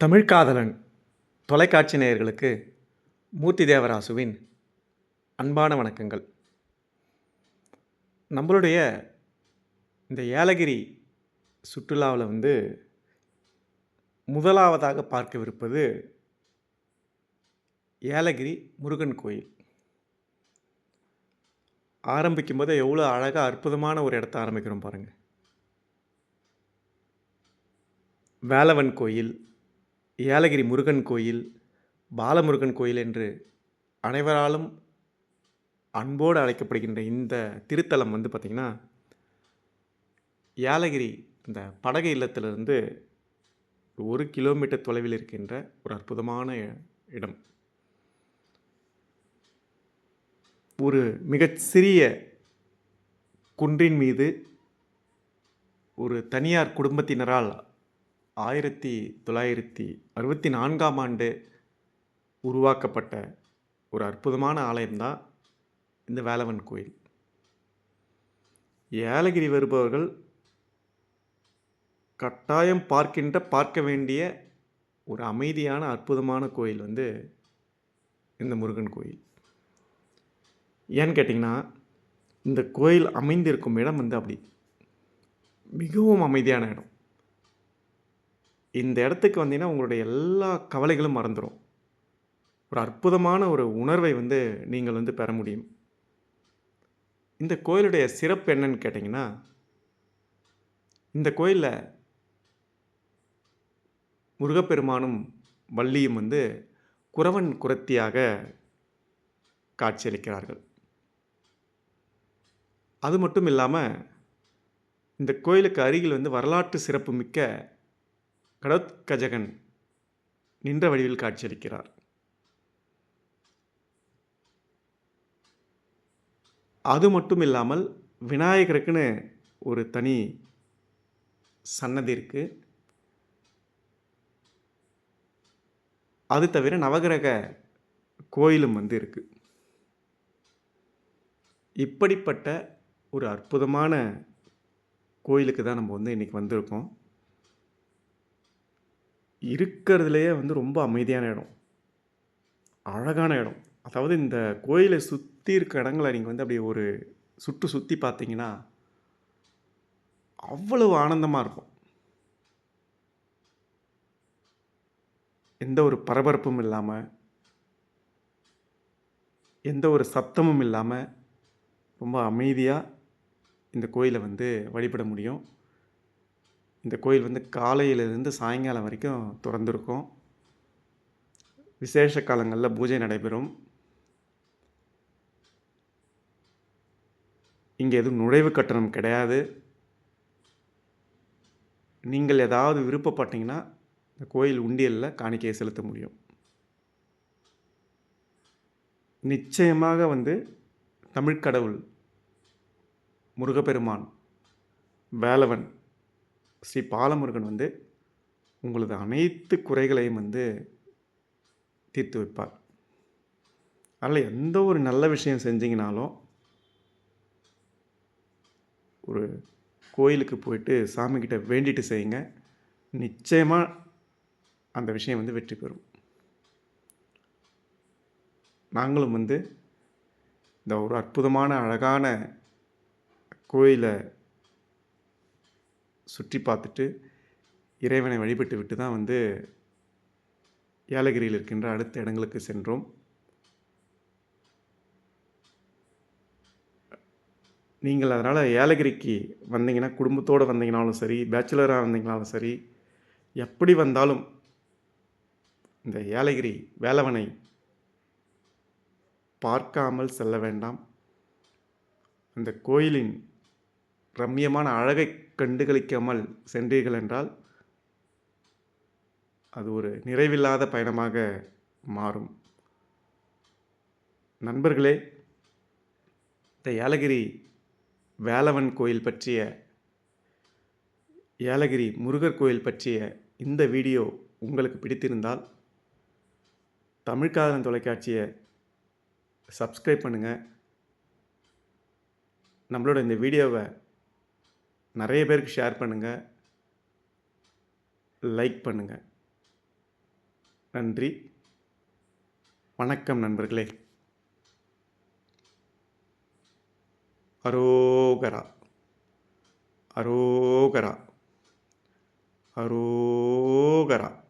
தமிழ்காதலன் தொலைக்காட்சி நேயர்களுக்கு மூர்த்தி தேவராசுவின் அன்பான வணக்கங்கள். நம்மளுடைய இந்த ஏலகிரி சுற்றுலாவில் வந்து முதலாவதாக பார்க்கவிருப்பது ஏலகிரி முருகன் கோயில். ஆரம்பிக்கும் போதே எவ்வளோ அழகாக அற்புதமான ஒரு இடத்த ஆரம்பிக்கிறோம் பாருங்கள் வேலவன் கோயில் ஏலகிரி முருகன் கோயில் பாலமுருகன் கோயில் என்று அனைவராலும் அன்போடு அழைக்கப்படுகின்ற இந்த திருத்தலம் வந்து பார்த்திங்கன்னா ஏலகிரி இந்த படகு இல்லத்திலிருந்து ஒரு கிலோமீட்டர் தொலைவில் இருக்கின்ற ஒரு அற்புதமான இடம். ஒரு மிகச்சிறிய குன்றின் மீது ஒரு தனியார் குடும்பத்தினரால் ஆயிரத்தி தொள்ளாயிரத்தி அறுபத்தி நான்காம் ஆண்டு உருவாக்கப்பட்ட ஒரு அற்புதமான ஆலயம்தான் இந்த வேலவன் கோயில். ஏலகிரி வருபவர்கள் கட்டாயம் பார்க்கின்ற பார்க்க வேண்டிய ஒரு அமைதியான அற்புதமான கோயில் வந்து இந்த முருகன் கோயில். ஏன்னு கேட்டிங்கன்னா இந்த கோயில் அமைந்திருக்கும் இடம் வந்து அப்படி. மிகவும் அமைதியான இடம். இந்த இடத்துக்கு வந்தீங்கன்னா உங்களுடைய எல்லா கவலைகளும் மறந்துடும் ஒரு அற்புதமான ஒரு உணர்வை வந்து நீங்கள் வந்து பெற முடியும். இந்த கோயிலுடைய சிறப்பு என்னன்னு கேட்டிங்கன்னா இந்த கோயிலில் முருகப்பெருமானும் வள்ளியும் வந்து குறவன் குரத்தியாக காட்சியளிக்கிறார்கள். அது மட்டும் இல்லாமல் இந்த கோயிலுக்கு அருகில் வந்து வரலாற்று சிறப்பு மிக்க கடோத்கஜகன் நின்ற வடிவில் காட்சியளிக்கிறார். அது மட்டும் இல்லாமல் விநாயகருக்குன்னு ஒரு தனி சன்னதி இருக்குது அது தவிர நவகிரக கோயிலும் வந்து இருக்குது இப்படிப்பட்ட ஒரு அற்புதமான கோயிலுக்கு தான் நம்ம வந்து இன்றைக்கி வந்திருக்கோம். இருக்கிறதுலையே வந்து ரொம்ப அமைதியான இடம். அழகான இடம். அதாவது இந்த கோயிலை சுற்றி இருக்க இடங்களை நீங்கள் வந்து அப்படியே ஒரு சுற்று சுற்றி பார்த்தீங்கன்னா அவ்வளவு ஆனந்தமாக இருக்கும். எந்த ஒரு பரபரப்பும் இல்லாமல் எந்த ஒரு சத்தமும் இல்லாமல் ரொம்ப அமைதியாக இந்த கோயிலை வந்து வழிபட முடியும். இந்த கோயில் வந்து காலையிலிருந்து சாயங்காலம் வரைக்கும் திறந்துருக்கும். விசேஷ காலங்களில் பூஜை நடைபெறும். இங்கே எதுவும் நுழைவு கட்டணம் கிடையாது. நீங்கள் ஏதாவது விருப்பப்பட்டீங்கன்னா இந்த கோயில் உண்டியலில் காணிக்கையை செலுத்த முடியும். நிச்சயமாக வந்து தமிழ்கடவுள் முருகப்பெருமான் வேலவன் ஸ்ரீ பாலமுருகன் வந்து உங்களது அனைத்து குறைகளையும் வந்து தீர்த்து வைப்பார். அதில் எந்த ஒரு நல்ல விஷயம் செஞ்சீங்கனாலும் ஒரு கோயிலுக்கு போயிட்டு சாமிக்கிட்ட வேண்டிட்டு செய்யுங்க. நிச்சயமாக அந்த விஷயம் வந்து வெற்றி பெறும். நாங்களும் வந்து இந்த ஒரு அற்புதமான அழகான கோயிலை சுற்றி பார்த்துட்டு இறைவனை வழிபட்டு விட்டு தான் வந்து ஏலகிரியில் இருக்கின்ற அடுத்த இடங்களுக்கு சென்றோம். நீங்கள் அதனால் ஏலகிரிக்கு வந்தீங்கன்னா குடும்பத்தோடு வந்தீங்கனாலும் சரி பேச்சுலராக வந்தீங்கனாலும் சரி எப்படி வந்தாலும் இந்த ஏலகிரி வேலவனை பார்க்காமல் செல்ல வேண்டாம். அந்த கோயிலின் ரம்மியமான அழகை கண்டுகளிக்காமல் சென்றீர்கள் என்றால் அது ஒரு நிறைவில்லாத பயணமாக மாறும். நண்பர்களே இந்த ஏலகிரி வேலவன் கோயில் பற்றிய ஏலகிரி முருகர் கோயில் பற்றிய இந்த வீடியோ உங்களுக்கு பிடித்திருந்தால் தமிழ்காதலன் தொலைக்காட்சியை சப்ஸ்கிரைப் பண்ணுங்கள் நம்மளோட இந்த வீடியோவை நிறைய பேருக்கு ஷேர் பண்ணுங்கள் லைக் பண்ணுங்கள் நன்றி. வணக்கம் நண்பர்களே. அரோகரா. அரோகரா. அரோகரா.